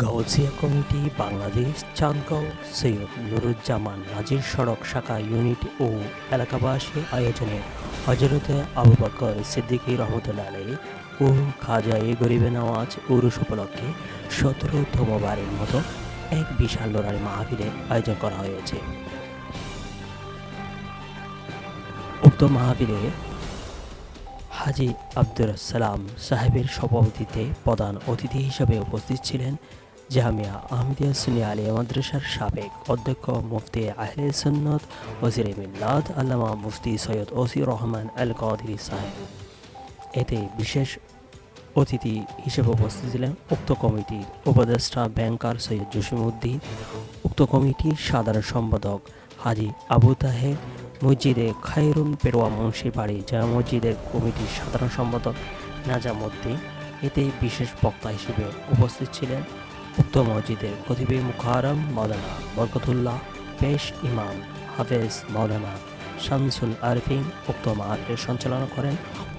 Gausia committee, Bangladesh Chandgaon, Syed Nuruzzaman Nazir সড়ক শাখা unit ও এলাকাবাসী আয়োজনে হজরতে আবু বকর সিদ্দিকী রহমতুল্লাহ আলী ও খাজা এ গরিবে নওয়াজ উরুস উপলক্ষে সতেরোতম বারের মতো এক বিশাল লড়াই মাহফিলের আয়োজন করা হয়েছে। উক্ত মাহফিলে হাজি আব্দুর সালাম সাহেবের সভাপতিতে প্রধান অতিথি হিসেবে উপস্থিত ছিলেন জামিয়া আহমদিয়া সুনিয়া আলী মাদ্রাসার সাবেক অধ্যক্ষ মুফতি আহলে সুন্নত ওজির মিল্লাদ আল্লামা মুফতি সৈয়দ ওসির রহমান আল কাদিরি সাহেব। এতে বিশেষ অতিথি হিসেবে উপস্থিত ছিলেন উক্ত কমিটির উপদেষ্টা ব্যাংকার সৈয়দ জসিমউদ্দিন, উক্ত কমিটির সাধারণ সম্পাদক হাজি আবু তাহের মসজিদে খায়রুন পেরোয়া মুন্সির বাড়ি জামা মসজিদের কমিটির সাধারণ সম্পাদক নাজামুদ্দিন, এতে বিশেষ বক্তা হিসেবে উপস্থিত ছিলেন। উক্ত মসজিদের খতিবে মুখারম মৌলানা বরকতুল্লাহ পেশ ইমাম হাফেজ মৌলানা শামসুল আরফিন উক্ত মাহফিলের সঞ্চালনা করেন।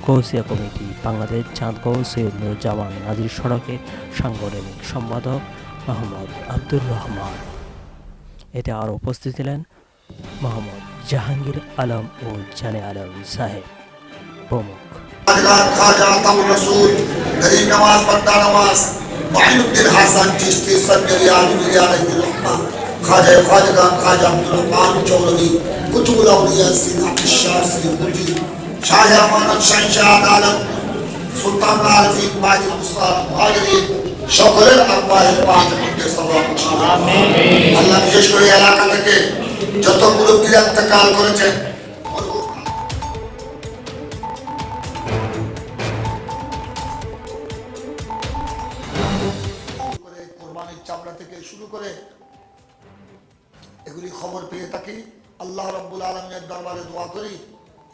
কৌসিয়া কমিটি বাংলাদেশ চাঁদগাঁও সৈয়দ নুরুজ্জামান নাজির সড়কের সাংগঠনিক সম্পাদক মোহাম্মদ আব্দুর রহমান। এতে আরও উপস্থিত ছিলেন মোহাম্মদ জাহাঙ্গীর আলম ও জানে আলম সাহেব প্রমুখ खाजगार खाजा तमुर रसूल गरीब नवाज बंदा नवाज माइनुद्दीन हासन चिश्ती सरकरी आलम अलैहि रहमा खाजा खाजगा खाजा अब्दुल रहमान चौधरी कुतुबुल औलिया सिन अब्दुल शाह सिन मुर्जी शाहजहां मानक शहंशाह आलम সুলতান আরফিন মাজিদ মুস্তাফ মুহাজিরিন সকলের আব্বায়ের পাঁচ মধ্যে সবাব আমিন আল্লাহ বিশেষ করে এই এলাকা থেকে যতগুলো বীর ইন্তেকাল করেছেন কোরবানির চামড়া থেকে শুরু করে এগুলি খবর পেয়ে থাকি। আল্লাহ দরবারে দোয়া করি।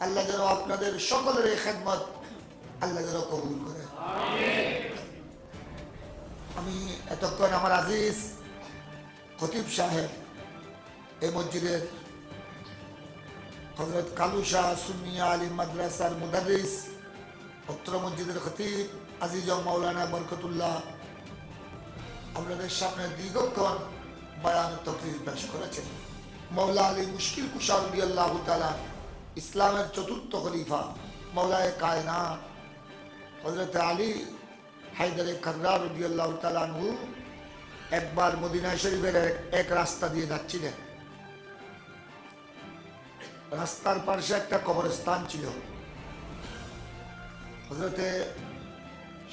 আল্লাহ আপনাদের সকলের আল্লাহ আমি এতক্ষণ আমার আজিজ খতিব সাহেব এই মসজিদের হজরত কালু শাহ সুনিয়া আলী মাদ্রাসার মুদারিস অত্র মসজিদের খতিব আজিজ মাওলানা বরকতুল্লাহ আপনাদের সামনে দীর্ঘক্ষণ বয়ান তকরির পেশ করেছেন। মৌলা আলী মুশকিল কুশার আল্লাহ তালা ইসলামের চতুর্থ খলিফা মৌলায় কায়না হজরত আলী হায়দারে কার্রার রবি আল্লাহ তালানহু একবার মদিনা শরীফের এক রাস্তা দিয়ে যাচ্ছিলেন। রাস্তার পাশে একটা কবরস্থান ছিল। হজরতে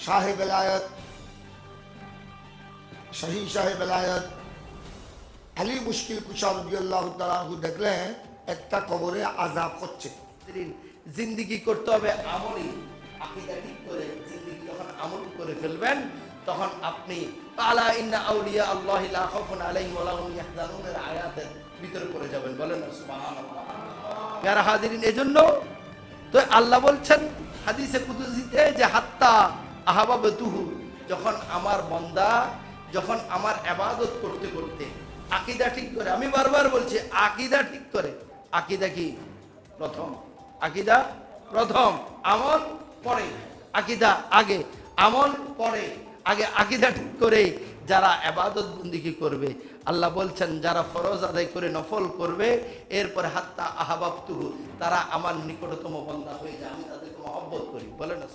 সাহেব এলায়ত শাহী সাহেব এলায়ত আলী মুশকিল তালাহু দেখলেন একটা কবরে আজাব দিন জিন্দিগি করতে হবে আমলই। আকিদা ঠিক করে জিন্দিগি যখন আমল করে ফেলবেন, তখন আপনি, আলা ইন্না আউলিয়া আল্লাহ ইয়াহজানুনের আয়াতের ভিতরে পড়ে যাবেন, বলেন সুবহানাল্লাহ। হাজিরিন, এজন্য তো আল্লাহ বলছেন হাদিসে কুদুসিতে যে, হাত্তা আহাবাবতুহু, যখন আমার বন্দা, যখন আমার ইবাদত করতে করতে, আকিদা ঠিক করে, আমি বারবার বলছি, আকিদা ঠিক করে। আকিদা কি? প্রথম। আকিদা প্রথম, আমল পরে। আকিদা আগে, আমল পরে। আগে আকিদা ঠিক করে, যারা আবাদত বন্দিকে করবে আল্লাহ বলছেন, যারা ফরজ আদায় করে নফল করবে, এরপর হাত্তা আহাবাবতুহু, তারা আমার নিকটতম বন্ধা হয়ে যায়। আমি তাদেরকে মহব্বত করি। বলে না